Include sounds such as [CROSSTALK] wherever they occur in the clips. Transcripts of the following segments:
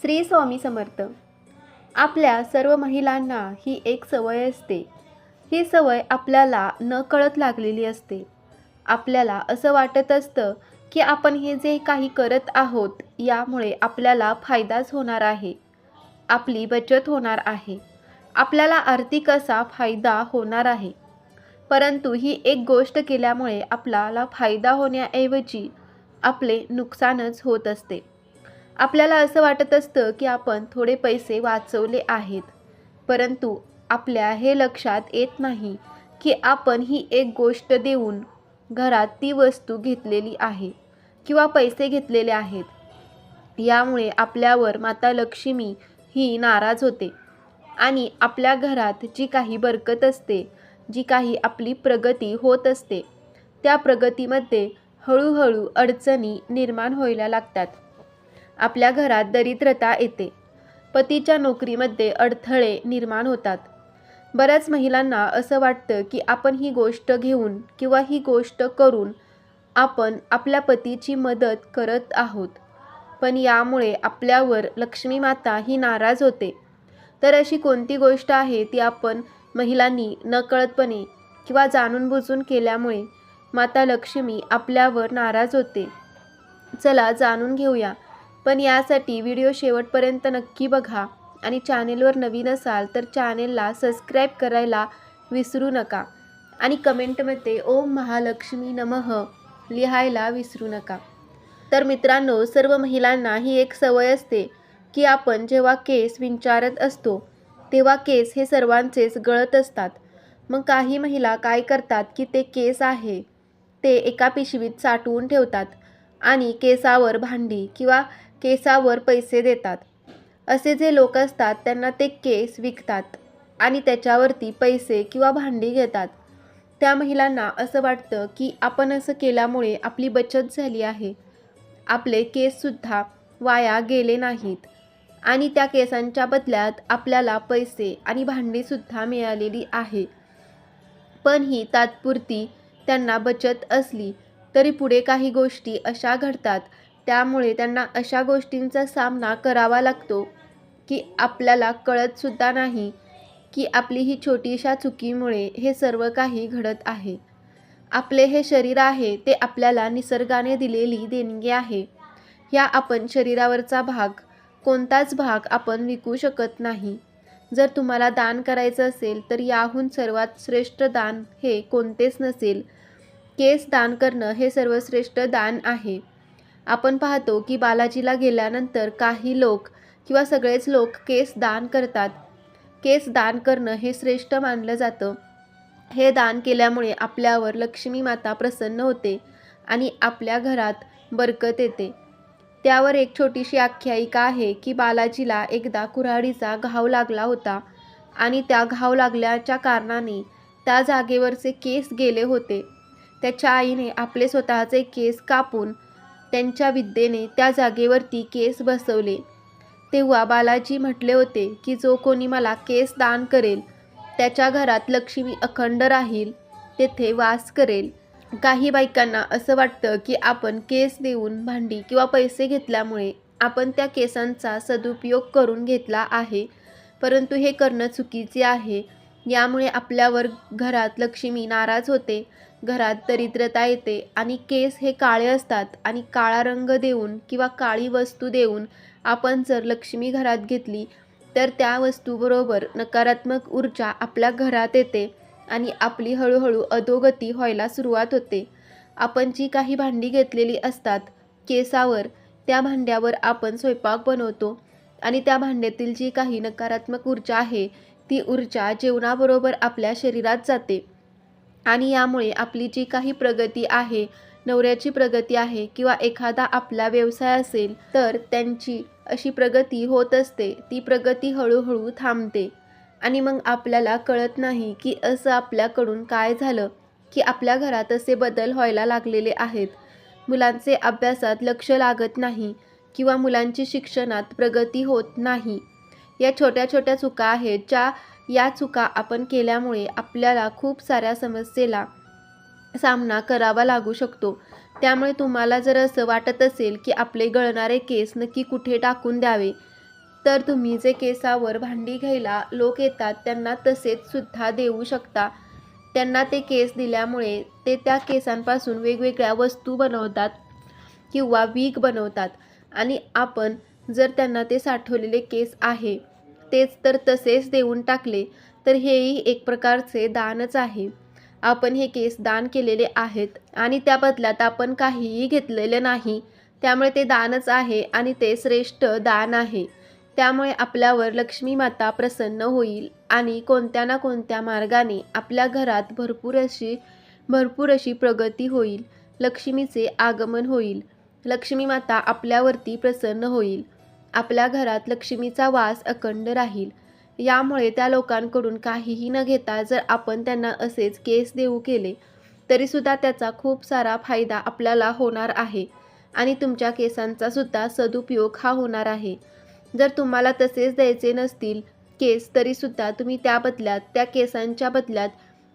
श्री स्वामी समर्थ. आपल्या सर्व महिलांना ही एक सवय असते. ही सवय आपल्याला न कळत लागलेली असते. आपल्याला असं वाटत असतं की आपण हे जे काही करत आहोत यामुळे आपल्याला फायदाच होणार आहे. आपली बचत होणार आहे. आपल्याला आर्थिक असा फायदा होणार आहे. परंतु ही एक गोष्ट केल्यामुळे आपल्याला फायदा होण्याऐवजी आपले नुकसानच होत असते. आपल्याला असं वाटत असतं की आपण थोडे पैसे वाचवले आहेत. परंतु आपल्या हे लक्षात येत नाही की आपण ही एक गोष्ट देऊन घरात ती वस्तू घेतलेली आहे किंवा पैसे घेतलेले आहेत. यामुळे आपल्यावर माता लक्ष्मी ही नाराज होते आणि आपल्या घरात जी काही बरकत असते जी काही आपली प्रगती होत असते त्या प्रगतीमध्ये हळूहळू अडचणी निर्माण व्हायला लागतात. आपल्या घरात दरिद्रता येते. पतीच्या नोकरीमध्ये अडथळे निर्माण होतात. बऱ्याच महिलांना असं वाटतं की आपण ही गोष्ट घेऊन किंवा ही गोष्ट करून आपण आपल्या पतीची मदत करत आहोत. पण यामुळे आपल्यावर लक्ष्मी माता ही नाराज होते. तर अशी कोणती गोष्ट आहे ती आपण महिलांनी नकळतपणे किंवा जाणून बुजून केल्यामुळे माता लक्ष्मी आपल्यावर नाराज होते? चला जाणून घेऊया. पण यासाठी व्हिडिओ शेवटपर्यंत नक्की बघा आणि चॅनेलवर नवीन असाल तर चॅनेलला सबस्क्राईब करायला विसरू नका. आणि कमेंटमध्ये ओम महालक्ष्मी नमः लिहायला विसरू नका. तर मित्रांनो सर्व महिलांना ही एक सवय असते की आपण जेव्हा केस विंचारत असतो तेव्हा केस हे सर्वांचेच गळत असतात. मग काही महिला काय करतात की ते केस आहे ते एका पिशवीत साठवून ठेवतात आणि केसावर भांडी किंवा केसावर पैसे देतात. असे जे लोक असतात त्यांना ते केस विकतात आणि त्याच्यावरती पैसे किंवा भांडी घेतात. त्या महिलांना असं वाटतं की आपण असं केल्यामुळे आपली बचत झाली आहे. आपले केससुद्धा वाया गेले नाहीत आणि त्या केसांच्या बदल्यात आपल्याला पैसे आणि भांडीसुद्धा मिळालेली आहे. पण ही तात्पुरती त्यांना बचत असली तरी पुढे काही गोष्टी अशा घडतात त्यामुळे त्यांना अशा गोष्टींचा सामना करावा लागतो की आपल्याला कळतसुद्धा नाही की आपली ही छोटीशा चुकीमुळे हे सर्व काही घडत आहे. आपले हे शरीर आहे ते आपल्याला निसर्गाने दिलेली देणगी आहे. या आपण शरीरावरचा भाग कोणताच भाग आपण विकू शकत नाही. जर तुम्हाला दान करायचं असेल तर याहून सर्वात श्रेष्ठ दान हे कोणतेच नसेल. केस दान करणं हे सर्वश्रेष्ठ दान आहे. आपण पाहतो की बालाजीला गेल्यानंतर काही लोक किंवा सगळेच लोक केस दान करतात. केस दान करणं हे श्रेष्ठ मानलं जातं. हे दान केल्यामुळे आपल्यावर लक्ष्मी माता प्रसन्न होते आणि आपल्या घरात बरकत येते. त्यावर एक छोटीशी आख्यायिका आहे की बालाजीला एकदा कुऱ्हाडीचा घाव लागला होता आणि त्या घाव लागल्याच्या कारणाने त्या जागेवरचे केस गेले होते. त्याच्या आईने आपले स्वतःचे केस कापून त्यांच्या विद्येने त्या जागेवरती केस बसवले. तेव्हा बालाजी म्हटले होते की जो कोणी मला केस दान करेल त्याच्या घरात लक्ष्मी अखंड राहील तेथे वास करेल. काही बायकांना असं वाटतं की आपण केस देऊन भांडी किंवा पैसे घेतल्यामुळे आपण त्या केसांचा सदुपयोग करून घेतला आहे. परंतु हे करणं चुकीचे आहे. यामुळे आपल्यावर घरात लक्ष्मी नाराज होते घरात दरिद्रता येते आणि केस हे काळे असतात आणि काळा रंग देऊन किंवा काळी वस्तू देऊन आपण जर लक्ष्मी घरात घेतली तर त्या वस्तूबरोबर नकारात्मक ऊर्जा आपल्या घरात येते आणि आपली हळूहळू अधोगती व्हायला सुरुवात होते. आपण जी काही भांडी घेतलेली असतात केसावर त्या भांड्यावर आपण स्वयंपाक बनवतो आणि त्या भांड्यातील जी काही नकारात्मक ऊर्जा आहे ती ऊर्जा जेवणाबरोबर आपल्या शरीरात जाते. आणि यामुळे आपली जी काही प्रगती आहे नवऱ्याची प्रगती आहे किंवा एखादा आपला व्यवसाय असेल तर त्यांची अशी प्रगती होत असते. ती प्रगती हळूहळू थांबते. आणि मग आपल्याला कळत नाही की असं आपल्याकडून काय झालं की आपल्या घरात असे बदल व्हायला लागलेले आहेत. मुलांचे अभ्यासात लक्ष लागत नाही किंवा मुलांची शिक्षणात प्रगती होत नाही. या छोट्या छोट्या चुका आहेत ज्या या चुका आपण केल्यामुळे आपल्याला खूप साऱ्या समस्येला सामना करावा लागू शकतो. त्यामुळे तुम्हाला जर असं वाटत असेल की आपले गळणारे केस नक्की कुठे टाकून द्यावे तर तुम्ही जे केसावर भांडी घ्यायला लोक येतात त्यांना तसेच सुद्धा देऊ शकता. त्यांना ते केस दिल्यामुळे ते त्या केसांपासून वेगवेगळ्या वस्तू बनवतात किंवा वीक बनवतात. आणि आपण जर त्यांना ते साठवलेले केस आहे तेच तर तसेच देऊन टाकले तर हेही एक प्रकारचे दानच आहे. आपण हे केस दान केलेले आहेत आणि त्या बदल्यात आपण काहीही घेतलेले नाही. त्यामुळे ते दानच आहे आणि ते श्रेष्ठ दान आहे. त्यामुळे आपल्यावर लक्ष्मी माता प्रसन्न होईल आणि कोणत्या ना कोणत्या मार्गाने आपल्या घरात भरपूर अशी भरपूर अशी प्रगती होईल लक्ष्मीचे आगमन होईल. लक्ष्मी माता आपल्यावरती प्रसन्न होईल. आपल्या घरात लक्ष्मीचा वास अखंड राहील. यामुळे त्या लोकांकडून काहीही न घेता जर आपण त्यांना असेच केस देऊ केले तरीसुद्धा त्याचा खूप सारा फायदा आपल्याला होणार आहे. आणि तुमच्या केसांचा सुद्धा सदुपयोग हा होणार आहे. जर तुम्हाला तसेच द्यायचे नसतील केस तरीसुद्धा तुम्ही त्या बदल्यात त्या केसांच्या बदल्यात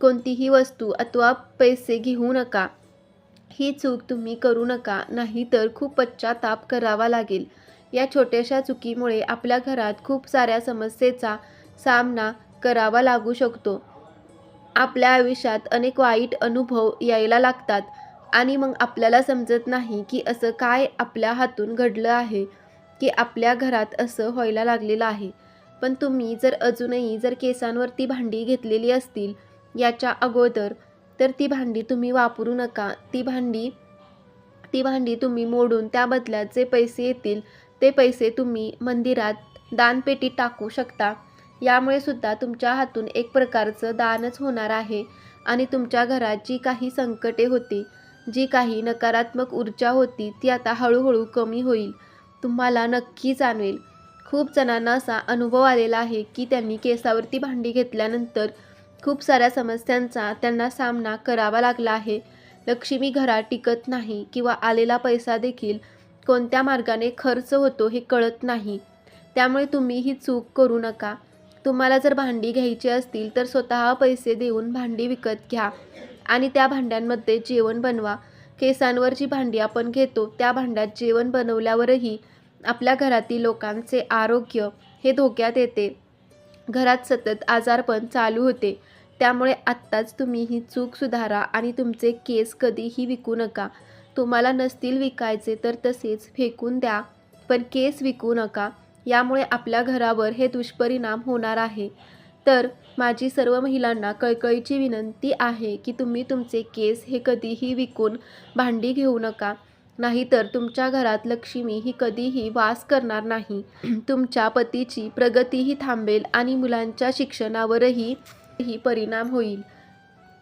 कोणतीही वस्तू अथवा पैसे घेऊ नका. ही चूक तुम्ही करू नका नाहीतर खूप पश्चाताप करावा लागेल. या छोट्याशा चुकीमुळे आपल्या घरात खूप साऱ्या समस्येचा सामना करावा लागू शकतो. आपल्या आयुष्यात अनेक वाईट अनुभव यायला लागतात आणि मग आपल्याला समजत नाही की असं काय आपल्या हातून घडलं आहे की आपल्या घरात असं व्हायला लागलेलं आहे. पण तुम्ही जर अजूनही जर केसांवरती भांडी घेतलेली असतील याच्या अगोदर तर ती भांडी तुम्ही वापरू नका. ती भांडी ती भांडी तुम्ही मोडून त्या बदल्यात जे पैसे येतील ते पैसे तुम्ही मंदिरात दानपेटीत टाकू शकता. यामुळे सुद्धा तुमच्या हातून एक प्रकारचं दानच होणार आहे आणि तुमच्या घरात जी काही संकटे होती जी काही नकारात्मक ऊर्जा होती ती आता हळूहळू कमी होईल. तुम्हाला नक्की जाणवेल. खूप जणांना असा अनुभव आलेला आहे की त्यांनी केसावरती भांडी घेतल्यानंतर खूप साऱ्या समस्यांचा त्यांना सामना करावा लागला आहे. लक्ष्मी घरात टिकत नाही किंवा आलेला पैसा देखील कोणत्या मार्गाने खर्च होतो हे कळत नाही. त्यामुळे तुम्ही ही चूक करू नका. तुम्हाला जर भांडी घ्यायची असतील तर स्वतः पैसे देऊन भांडी विकत घ्या आणि त्या भांड्यांमध्ये जेवण बनवा. केसांवर जी भांडी आपण घेतो त्या भांड्यात जेवण बनवल्यावरही आपल्या घरातील लोकांचे आरोग्य हे धोक्यात येते. घरात सतत आजारपण चालू होते. त्यामुळे आत्ताच तुम्ही ही चूक सुधारा आणि तुमचे केस कधीही विकू नका. तुम्हाला नसतील विकायचे तर तसेच फेकून द्या. पण केस विकू नका. यामुळे आपल्या घरावर हे दुष्परिणाम होणार आहे. तर माझी सर्व महिलांना कळकळीची विनंती आहे की तुम्ही तुमचे केस हे कधीही विकून भांडी घेऊ नका. नाहीतर तुमच्या घरात लक्ष्मी ही कधीही वास करणार नाही. [CLEARS THROAT] तुमच्या पतीची प्रगतीही थांबेल आणि मुलांच्या शिक्षणावरही ही परिणाम होईल.